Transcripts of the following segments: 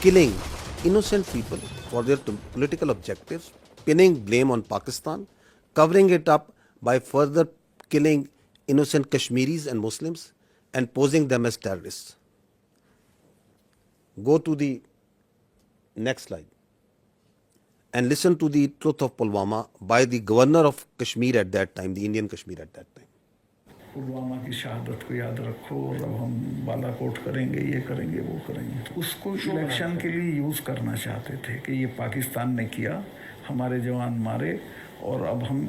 killing innocent people for their political objectives, pinning blame on Pakistan, covering it up by further killing innocent Kashmiris and Muslims, and posing them as terrorists. Go to the next slide and listen to the truth of Pulwama by the governor of Kashmir at that time, the Indian Kashmir at that time. Pulwama की शहादत को याद रखो और अब हम बालाकोट करेंगे ये करेंगे वो करेंगे। तो उसको इलेक्शन के लिए यूज़ करना चाहते थे कि ये पाकिस्तान ने किया हमारे जवान मारे और अब हम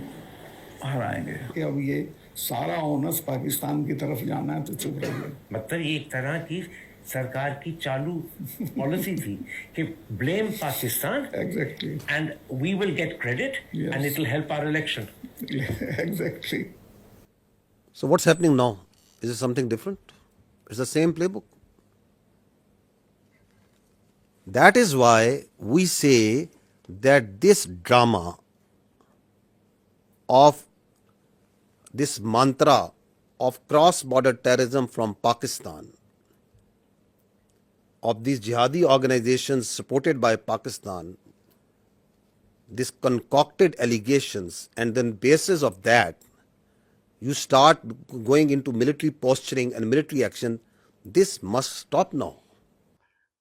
हराएँगे। अब ये सारा ओनस पाकिस्तान की तरफ़ जाना है तो चुप रहिए। मतलब ये एक तरह की सरकार की चालू पॉलिसी थी कि blame Pakistan exactly and we will get credit and it will help our election exactly So, what's happening now? Is it something different? It's the same playbook. That is why we say that this drama of this mantra of cross border terrorism from Pakistan, of these jihadi organizations supported by Pakistan, this concocted allegations, and then basis of that, you start going into military posturing and military action. This must stop now.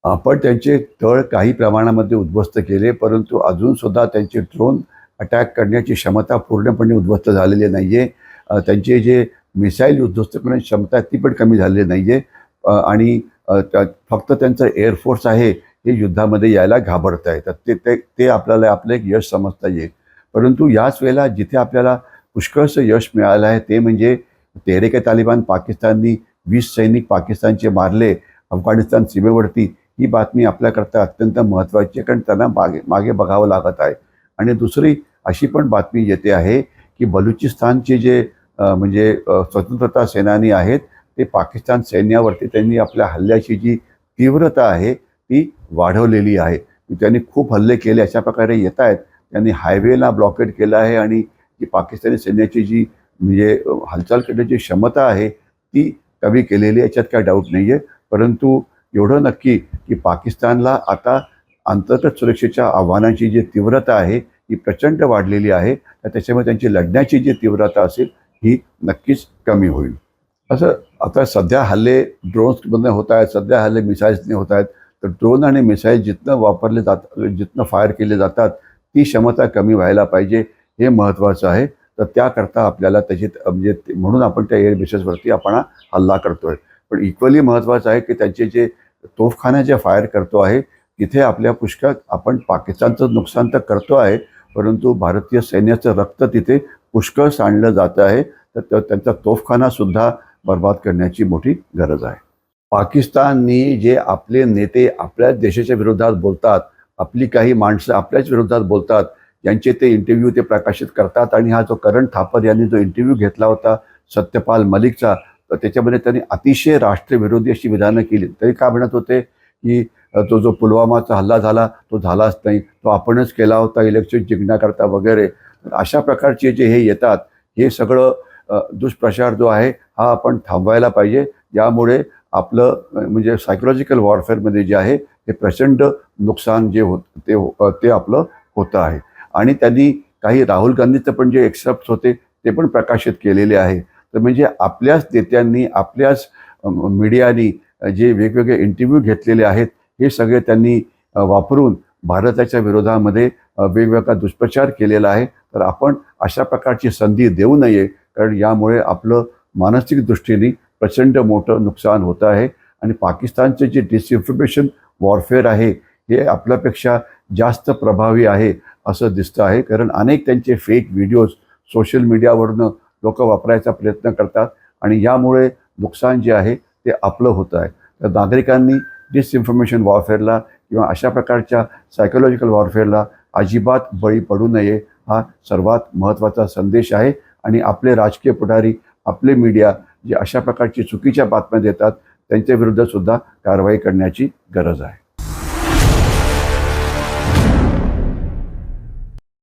आपण त्यांचे तळ काही प्रमाणामध्ये उद्ध्वस्त केले परंतु अजून सुद्धा त्यांचे ड्रोन अटॅक करण्याची क्षमता पूर्णपणे उद्ध्वस्त झालेली नाही आहे त्यांचे जे मिसाईल उद्ध्वस्त करण्याची क्षमता आहे ती पण कमी झालेली नाही आहे आणि फक्त त्यांचं एअरफोर्स आहे हे युद्धामध्ये यायला घाबरत आहे तर ते ते ते आपल्याला आपलं एक यश समजता येईल परंतु याच वेळेला जिथे आपल्याला पुष्कळसं यश मिळालं आहे. ते म्हणजे तेहरेके तालिबान पाकिस्ताननी वीस सैनिक पाकिस्तानचे मारले अफगाणिस्तान सीमेवरती. ही बातमी आपल्याकरता अत्यंत महत्त्वाची आहे कारण त्यांना मागे मागे बघावं लागत आहे. आणि दुसरी अशी पण बातमी येते आहे की बलुचिस्तानचे जे म्हणजे स्वतंत्रता सेनानी आहेत ते पाकिस्तान सैन्यावरती त्यांनी आपल्या हल्ल्याची जी तीव्रता आहे ती वाढवलेली आहे. त्यांनी खूप हल्ले केले अशा प्रकारे येत आहेत त्यांनी हायवेला ब्लॉकेट केलं आहे आणि की पाकिस्तानी सैन्याची जी म्हणजे हालचाल करण्याची क्षमता आहे ती कमी केलेली याच्यात काय डाऊट नाही आहे परंतु एवढं नक्की की पाकिस्तानला आता अंतर्गत सुरक्षेच्या आव्हानांची जी तीव्रता आहे ही प्रचंड वाढलेली आहे तर त्याच्यामुळे त्यांची लढण्याची जी तीव्रता असेल ही नक्कीच कमी होईल. असं आता सध्या हल्ले ड्रोन्समधनं होत आहेत सध्या हल्ले मिसाईल्सने होत आहेत तर ड्रोन आणि मिसाईल जिथनं वापरले जात जिथनं फायर केले जातात ती क्षमता कमी व्हायला पाहिजे. हे महत्त्वाचं आहे. तर त्याकरता आपल्याला त्याची म्हणजे ते- म्हणून आपण त्या एअरबेसेसवरती आपण हल्ला करतोय. पण इक्वली महत्त्वाचं आहे की त्यांचे जे तोफखाना जे फायर करतो आहे तिथे आपल्या पुष्कळ आपण पाकिस्तानचं नुकसान तर करतो आहे परंतु भारतीय सैन्याचं रक्त तिथे पुष्कळ सांडलं जातं आहे. तर त्यांचा तोफखानासुद्धा बर्बाद करण्याची मोठी गरज आहे. पाकिस्ताननी जे आपले नेते आपल्याच देशाच्या विरोधात बोलतात आपली काही माणसं आपल्याच विरोधात बोलतात यांचे ते इंटरव्ह्यू ते प्रकाशित करतात आणि हा जो करण थापर यांनी जो इंटरव्ह्यू घेतला होता सत्यपाल मलिकचा तर त्याच्यामध्ये त्यांनी अतिशय राष्ट्रविरोधी अशी विधानं केली. तरी काय म्हणत होते की तो जो पुलवामाचा हल्ला झाला तो झालाच नाही. तो आपणच केला होता इलेक्शन जिंकण्याकरता वगैरे. अशा प्रकारचे जे हे येतात हे सगळं दुष्प्रचार जो आहे हा आपण थांबवायला पाहिजे. यामुळे आपलं म्हणजे सायकोलॉजिकल वॉरफेअरमध्ये जे आहे हे प्रचंड नुकसान जे होत ते हो- ते आपलं होतं आहे. आणि त्यांनी काही राहुल गांधीचं पण जे एक्सेप्ट होते ते पण प्रकाशित केलेले आहे. तर म्हणजे आपल्याच नेत्यांनी आपल्याच मीडियानी जे वेगवेगळे इंटरव्ह्यू घेतलेले आहेत हे सगळे त्यांनी वापरून भारताच्या विरोधामध्ये वेगवेगळा दुष्प्रचार केलेला आहे. तर आपण अशा प्रकारची संधी देऊ नये कारण यामुळे आपलं मानसिक दृष्टीने प्रचंड मोठं नुकसान होतं आहे. आणि पाकिस्तानचे जे डिसइन्फॉर्मेशन वॉरफेअर आहे हे आपल्यापेक्षा जास्त प्रभावी आहे असं दिसतं आहे. कारण अनेक त्यांचे फेक व्हिडिओज सोशल मीडियावरनं लोक वापरायचा प्रयत्न करतात आणि यामुळे नुकसान जे आहे ते आपलं होतं आहे. तर नागरिकांनी डिसइन्फॉर्मेशन वॉरफेअरला किंवा अशा प्रकारच्या सायकोलॉजिकल वॉरफेअरला अजिबात बळी पडू नये हा सर्वात महत्त्वाचा संदेश आहे. आणि आपले राजकीय पुढारी आपले मीडिया जे अशा प्रकारची चुकीच्या बातम्या देतात त्यांच्या सुद्धा कारवाई करण्याची गरज आहे.